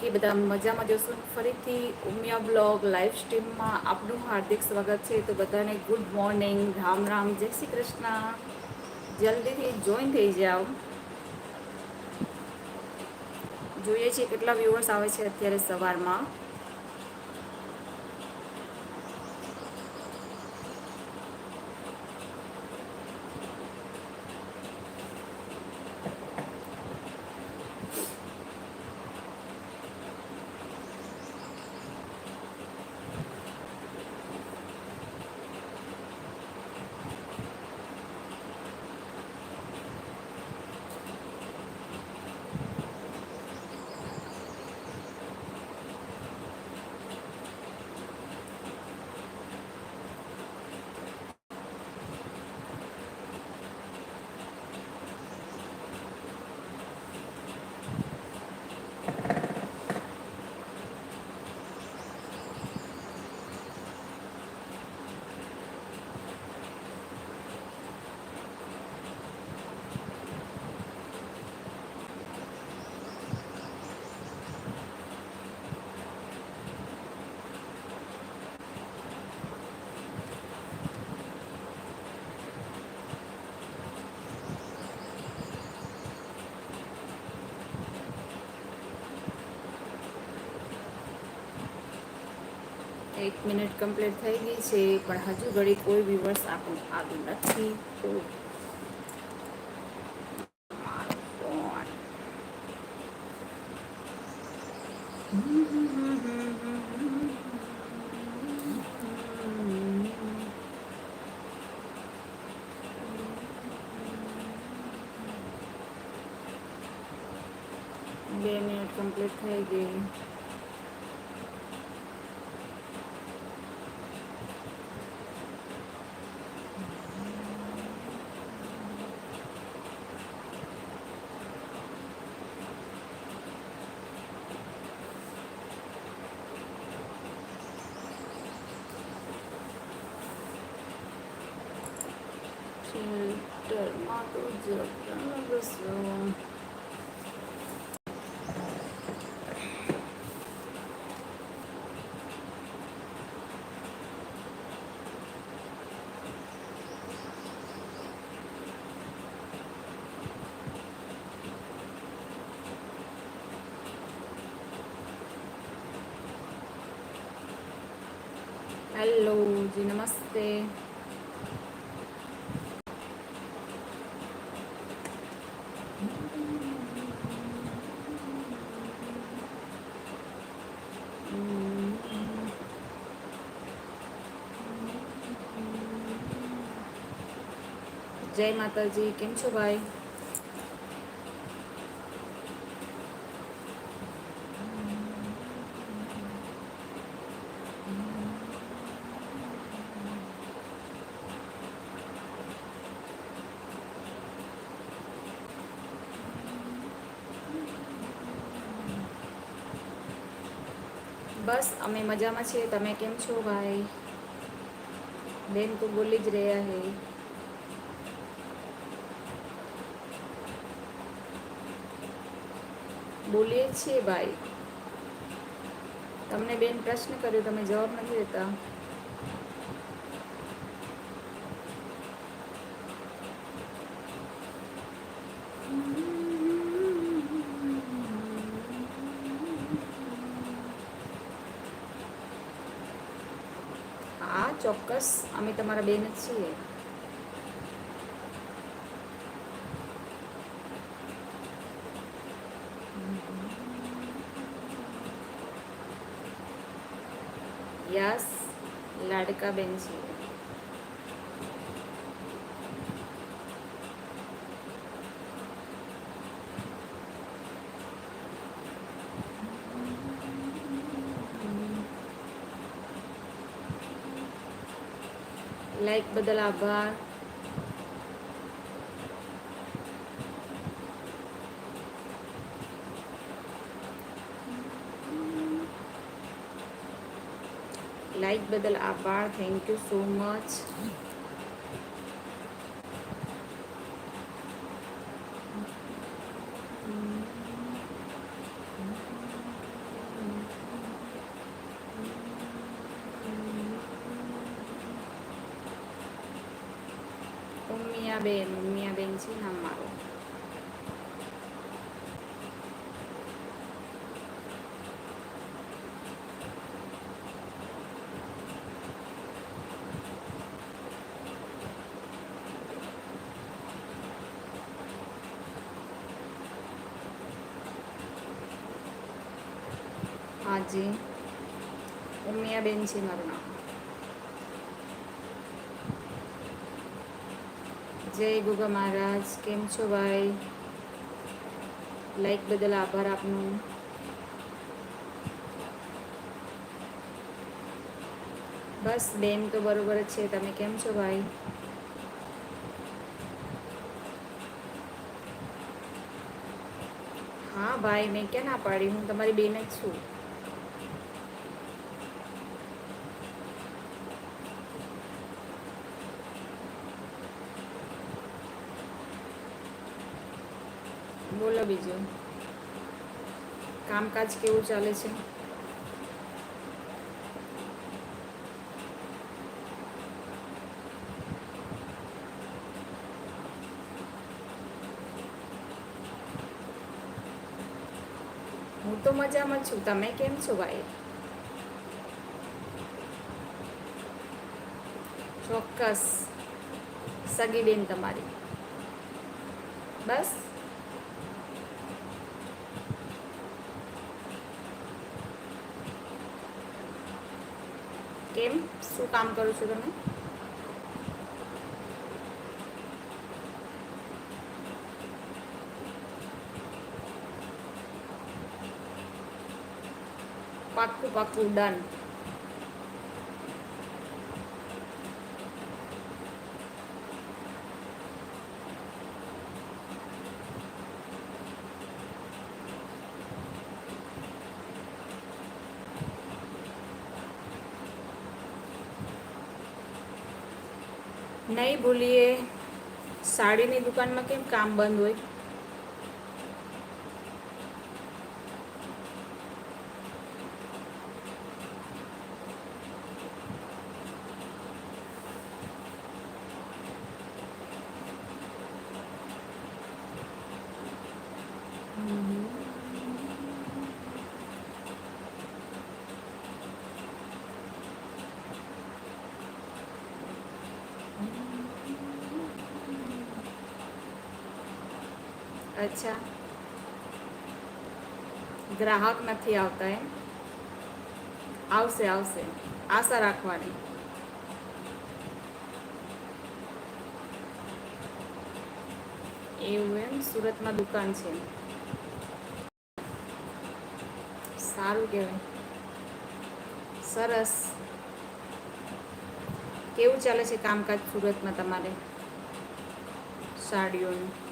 કે બધા મજામાં જોશો. ફરીથી ઉમિયા બ્લોગ લાઈવ સ્ટ્રીમમાં આપનું હાર્દિક સ્વાગત છે. તો બધાને ગુડ મોર્નિંગ રામ રામ, જય શ્રી કૃષ્ણ. જલ્દીથી જોઈન થઈ જાઓ. જોઈએ છીએ કેટલા વ્યુઅર્સ આવે છે અત્યારે સવારમાં. એક મિનિટ કમ્પ્લીટ થઈ ગઈ છે પણ હજુ ઘડી કોઈ વ્યુઅર્સ આપણું આવ્યું નથી. filter macro zero. Hello, जी જય માતાજી, કેમ છો ભાઈ? બસ, અમે મજામાં છીએ. તમે કેમ છો ભાઈ? બેન તો બોલી જ રહ્યા હે. બોલીએ છીએ ભાઈ. તમને બેન પ્રશ્ન કર્યો, તમે જવાબ નથી દેતા. ચોક્કસ. અમે તમારા બેન જ છીએ. લાડકા બેન છે લાઈક બદલ આભાર લાઈક બદલ આભાર thank you so much Umiyaben Umiyaben છે નામ મારું હાજી ઉમિયાબેન છે મારું નામ. જય ગુગા મહારાજ, કેમ છો ભાઈ? લાઈક બદલ આભાર આપનું. બસ બેન તો બરોબર જ છે, તમે કેમ છો ભાઈ? હા ભાઈ, મેં ક્યાં ના પાડી? હું તમારી બેન જ છું. બોલો બીજું. કામકાજ કેવું ચાલે છે? હું તો મજામાં છું. તમે કેમ છો ભાઈ? ચોક્કસ. સગી બેન તમારી. બસ કેમ શું કામ કરો છો તમે? પાક્કું પાક્કું ડન નહીં ભૂલીએ સાડીની દુકાનમાં કેમ કામ બંધ હોય? અચ્છા. ગ્રાહક નથી આવતા એમ? આવશે આવશે. આશા રાખવાની. એવું એમ? સુરતમાં દુકાન છે. સારું કહેવાય. સરસ. કેવું ચાલે છે કામકાજ સુરતમાં તમારે? સાડીઓનું?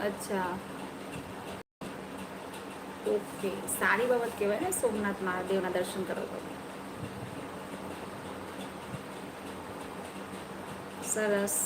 અચ્છા. ઓકે. સારી બાબત કહેવાય ને સોમનાથ મહાદેવના દર્શન કરો તો. સરસ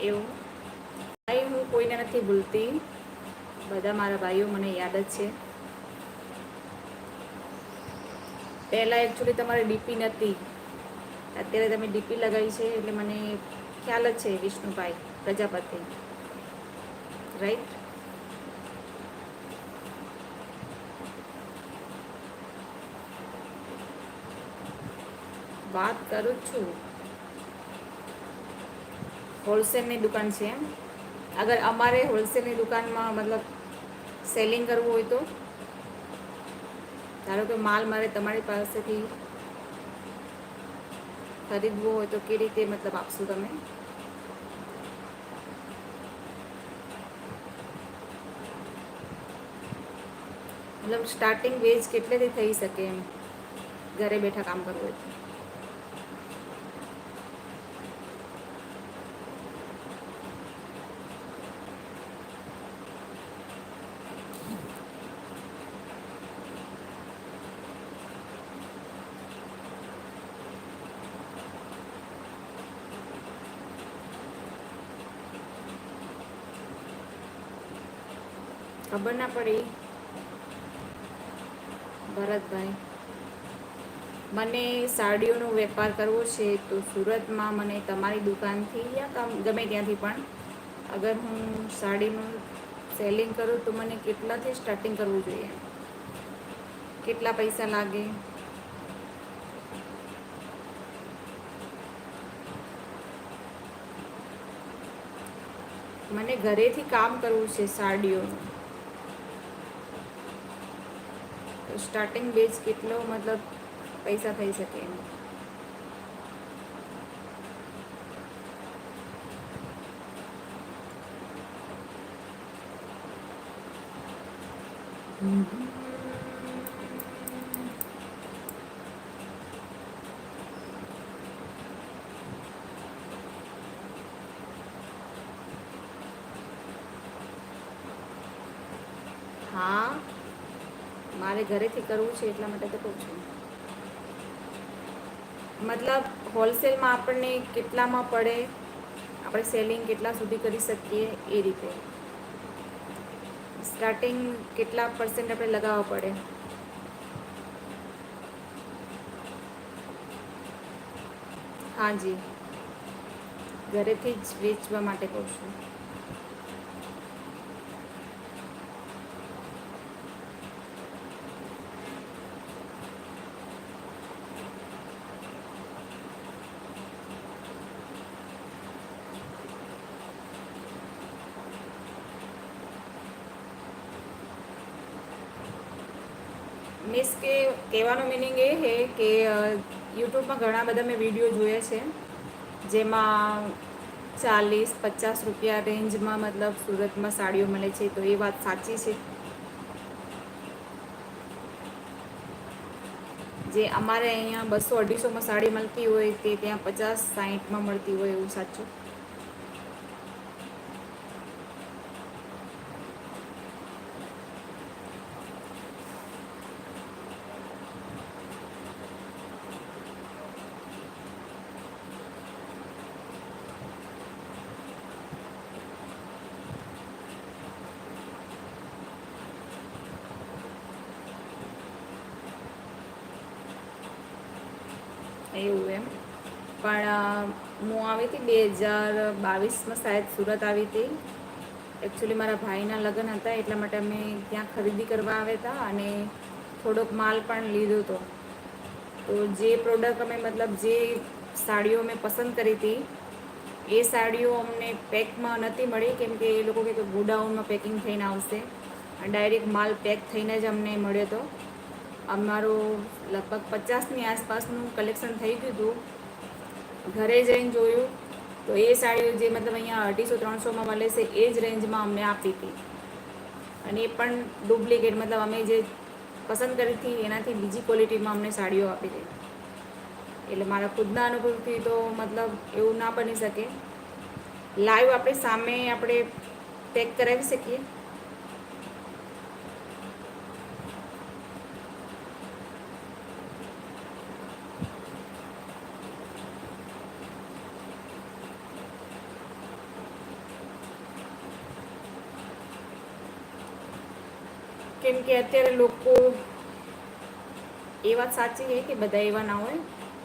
એવું ભાઈ હું કોઈને નથી ભૂલતી. બધા મારા ભાઈઓ મને યાદ જ છે. પહેલાં એકચ્યુઅલી તમારે ડીપી નથી. અત્યારે તમે ડીપી લગાવી છે એટલે મને ખ્યાલ જ છે વિષ્ણુભાઈ, પ્રજાપતિ. રાઈટ વાત કરું છું. હોલસેલની દુકાન છે એમ. અગર અમારે હોલસેલની દુકાનમાં મતલબ સેલિંગ કરવું હોય તો? ધારો કે માલ મારે તમારી પાસેથી ખરીદવો હોય તો કેવી રીતે મતલબ આપશો તમે? મતલબ સ્ટાર્ટિંગ વેજ કેટલેથી થઈ શકે એમ? ઘરે બેઠા કામ કરવું હોય તો. ખબર ના પડી ભરતભાઈ, મને સાડીઓનો વેપાર કરવો છે તો સુરતમાં મને તમારી દુકાનથી યા ગમે ત્યાંથી પણ. અગર હું સાડીનું સેલિંગ કરું તો મને કેટલાથી સ્ટાર્ટિંગ કરવું જોઈએ? કેટલા પૈસા લાગે? મને ઘરેથી કામ કરવું છે સાડીઓનું તો સ્ટાર્ટિંગ બેઝ કેટલો મતલબ પૈસા થઈ શકે એમ હા મારે ઘરેથી કરવું છે એટલા માટે તો કહું છું. મતલબ હોલસેલમાં આપણને કેટલામાં પડે, આપણે સેલિંગ કેટલા સુધી કરી શકીએ એ રીતે. સ્ટાર્ટિંગ કેટલા પર્સન્ટ આપણે લગાવવા પડે. હા જી. ઘરેથી જ વેચવા માટે કહું છું. મીન્સ કે કહેવાનો મિનિંગ એ છે કે યુટ્યુબમાં ઘણા બધા મેં વીડિયો જોયા છે, જેમાં ચાલીસ, પચાસ રૂપિયા રેન્જમાં મતલબ સુરતમાં સાડીઓ મળે છે, તો એ વાત સાચી છે. જે અમારે અહીંયા બસો અઢીસોમાં સાડી મળતી હોય, તે ત્યાં પચાસ, સાહીઠમાં મળતી હોય એવું સાચું. એવું એમ. પણ હું આવી હતી બે હજાર બાવીસમાં શાયદ સુરત આવી હતી. એકચ્યુઅલી મારા ભાઈના લગ્ન હતા, એટલા માટે અમે ત્યાં ખરીદી કરવા આવ્યા હતા અને થોડોક માલ પણ લીધો હતો. તો જે પ્રોડક્ટ અમે, મતલબ જે સાડીઓ મેં પસંદ કરી હતી, એ સાડીઓ અમને પેકમાં નથી મળી, કેમ કે એ લોકો કે ગોડાઉનમાં પેકિંગ થઈને આવશે. ડાયરેક્ટ માલ પેક થઈને જ અમને મળ્યો હતો. અમારું લગભગ પચાસની આસપાસનું કલેક્શન થઈ ગયું હતું. ઘરે જઈને જોયું તો એ સાડીઓ જે મતલબ અહીંયા અઢીસો, ત્રણસોમાં મળે છે, એ જ રેન્જમાં અમને આપી હતી. અને એ પણ ડુપ્લિકેટ, મતલબ અમે જે પસંદ કરી હતી, એનાથી બીજી ક્વોલિટીમાં અમને સાડીઓ આપી હતી. એટલે મારા ખુદના અનુભવથી તો મતલબ એવું ના બની શકે. લાઈવ આપણે સામે આપણે પેક કરાવી શકીએ કેમ કે અત્યારે લોકો એ વાત સાચી છે કે બધા એવા ના હોય.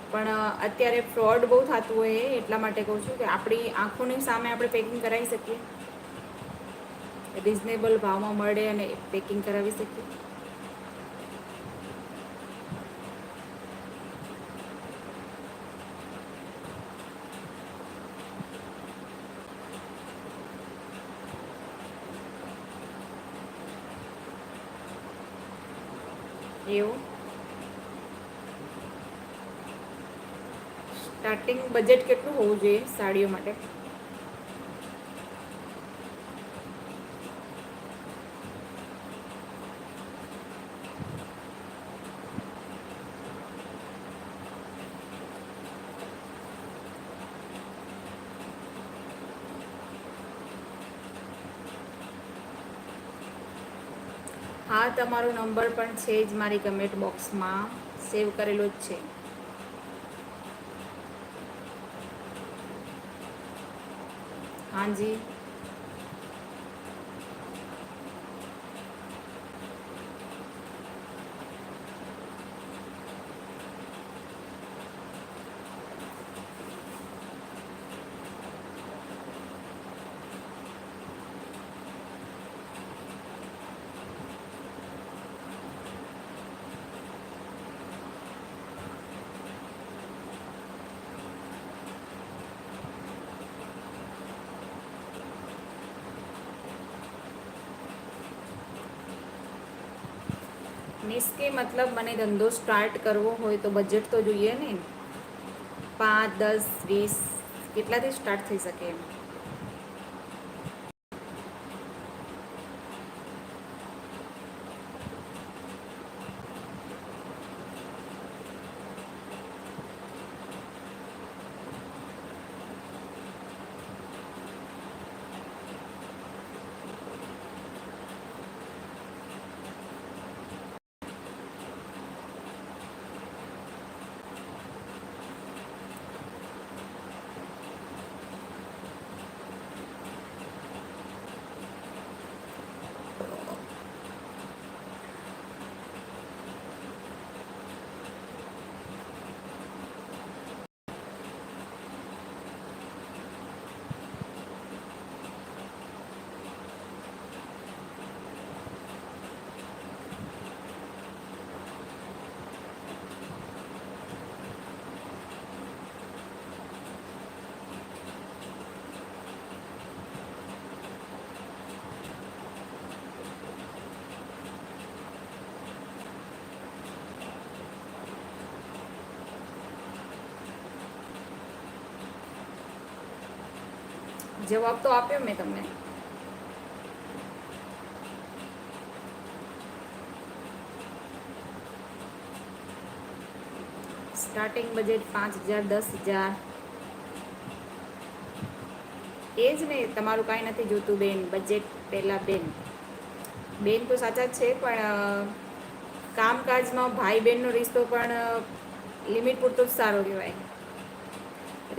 પણ અત્યારે ફ્રોડ બહુ થતું હોય એટલા માટે કહું છું કે આપણી આંખોની સામે આપણે પેકિંગ કરાવી શકીએ. રિઝનેબલ ભાવમાં મળે અને પેકિંગ કરાવી શકીએ એવું સ્ટાર્ટિંગ બજેટ કેટલું હોવું જોઈએ સાડીઓ માટે? હા, તમારો નંબર પણ છે જ મારી કમેન્ટ બોક્સમાં સેવ કરેલો જ છે. હાજી મીન્સ કે મતલબ મને ધંધો સ્ટાર્ટ કરવો હોય તો બજેટ તો જોઈએ ને પાંચ, દસ, વીસ, કેટલાથી સ્ટાર્ટ થઈ શકે એમ? જવાબ તો આપ્યો મેં તમને. સ્ટાર્ટિંગ બજેટ પાંચ હજાર, દસ હજાર. એ જ ને, તમારું કાંઈ નથી જોતું બેન બજેટ પહેલાં બેન. બેન તો સાચા જ છે, પણ કામકાજમાં ભાઈ બહેનનો રિશ્તો પણ લિમિટ પૂરતો જ સારો કહેવાય.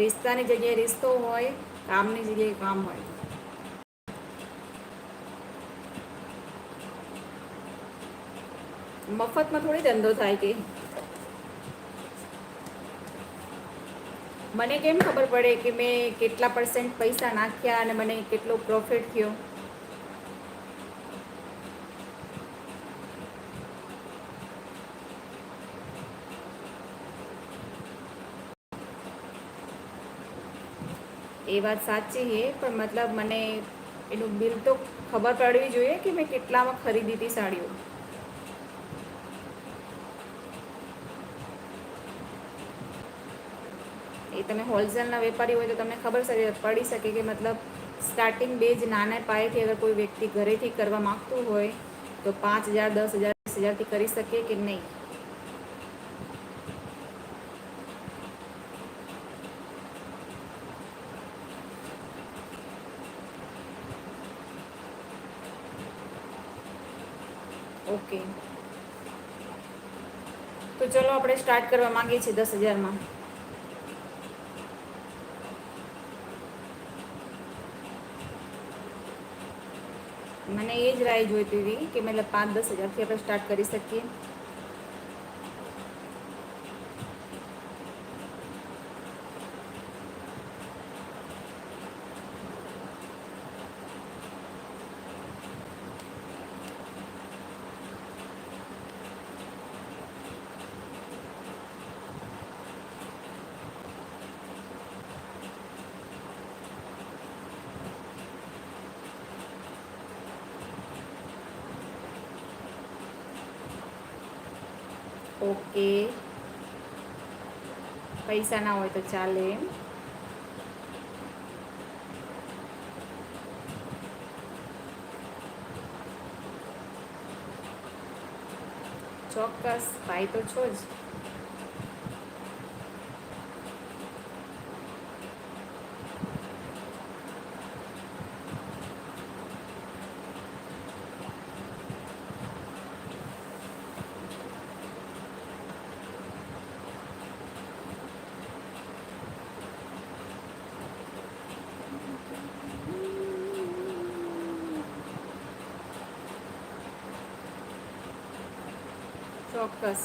રિશ્તાની જગ્યાએ રિશ્તો હોય કામની જગ્યાએ કામ હોય. મફતમાં થોડી ધંધો થાય કે? મને કેમ ખબર પડે કે મેં કેટલા પર્સન્ટ પૈસા નાખ્યા અને મને કેટલો પ્રોફિટ થયો? એ વાત સાચી છે, પણ મતલબ મને એનું બિલ તો ખબર પડવી જોઈએ કે મેં કેટલામાં ખરીદી હતી સાડીઓ. એ તમે હોલસેલના વેપારી હોય તો તમને ખબર પડી શકે કે મતલબ સ્ટાર્ટિંગ બેજ નાના પાયેથી અગર કોઈ વ્યક્તિ ઘરેથી કરવા માગતું હોય તો પાંચ હજાર, દસ હજાર, વીસ હજારથી કરી શકે કે નહીં ઓકે તો ચલો આપણે સ્ટાર્ટ કરવા માંગીએ છીએ દસ હજારમાં. મને એ જ રાય જોઈતી હતી કે મતલબ પાંચ દસ હજારથી આપણે સ્ટાર્ટ કરી શકીએ ઓકે પૈસા ના હોય તો ચાલે એમ. ચોક્કસ ભાઈ તો છો જ ચોક્કસ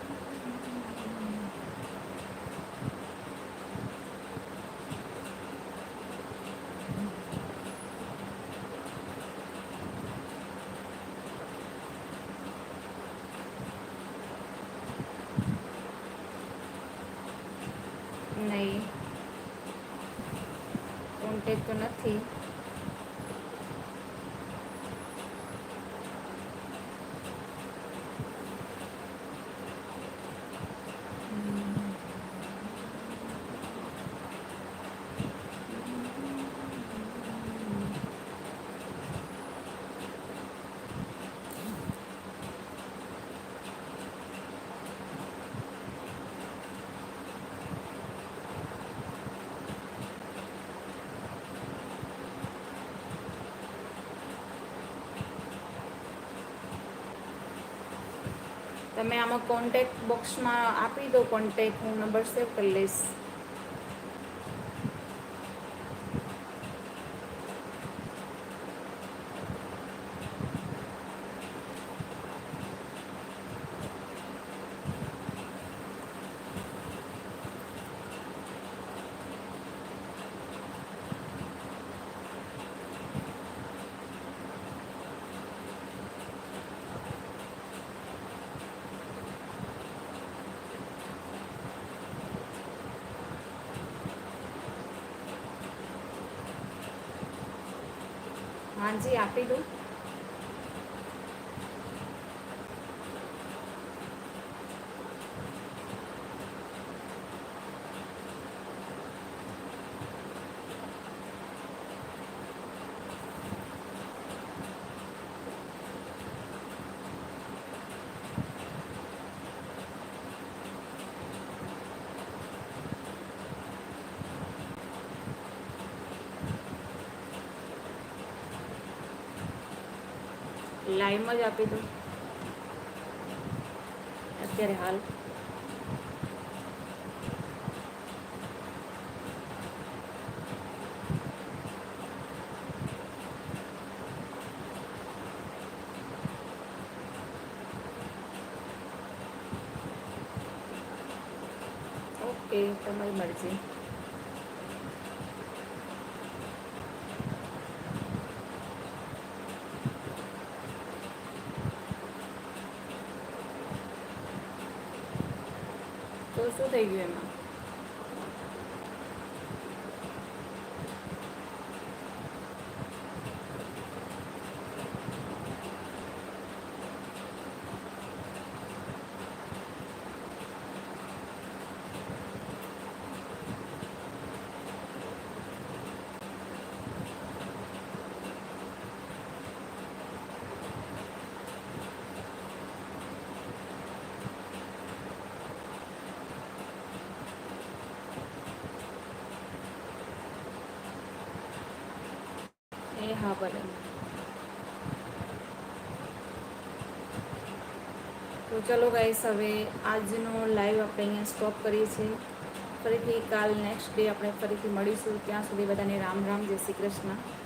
નહીં કોન્ટેક તો નથી તમે આમાં કોન્ટેક્ટ બોક્સમાં આપી દો કોન્ટેક્ટ હું નંબર સેવ કરી લઈશ. હાજી આપી દો લાઈવમાં જ આપી દો અત્યારે હાલ ઓકે તમારી મરજી તો શું થઈ ગયું એમાં એ હા, ભલે. તો ચલો ગાઈસ હવે આજનો લાઈવ આપણે અહીંયા સ્ટોપ કરીએ છીએ. ફરીથી કાલ નેક્સ્ટ ડે આપણે ફરીથી મળીશું. ત્યાં સુધી બધાને રામ રામ, જય શ્રી કૃષ્ણ.